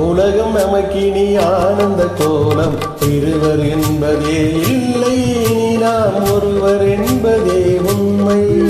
உலகம் நமக்கினி ஆனந்த கோலம். இருவர் என்பதே இல்லை நாம் ஒருவர் என்பதே உண்மை.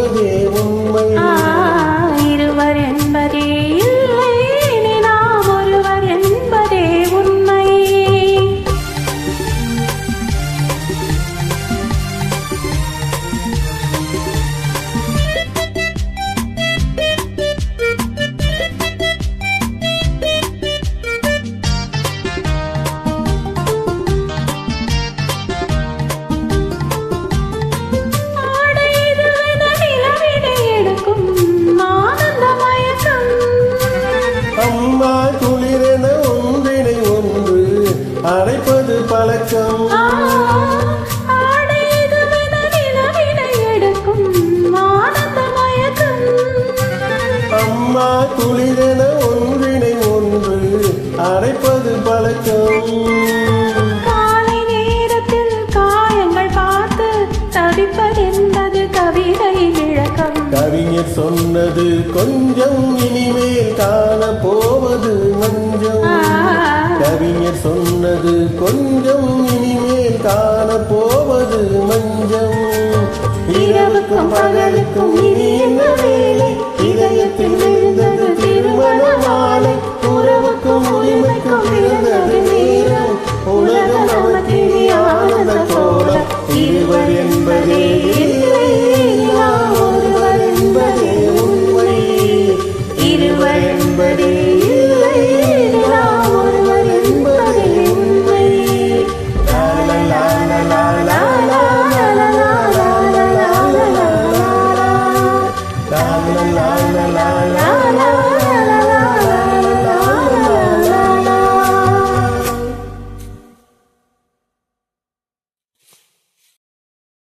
அது பழக்கம். அம்மா குளிரென ஒன்றினை ஒன்று அரைப்பது பழக்கம். காலை நேரத்தில் காயங்கள் பார்த்து தவிப்பது என்பது கவிதை இழக்கம் கவிஞர் சொன்னது கொஞ்சம் இனிமேல் காண போ பெயர் சொன்னது கொஞ்சம் இனிமேல் காண போவது மஞ்சம். இரவுக்கும் பகலுக்கும் இனி என்ன வேலை? இதயத்தில் இருந்தது திருமண மாலை உறவுக்கும் உரிமைக்கும் இருந்தது நேரம் உலகம் நமக்கு இனி ஆனந்த கோலம். இருவர் என்பதே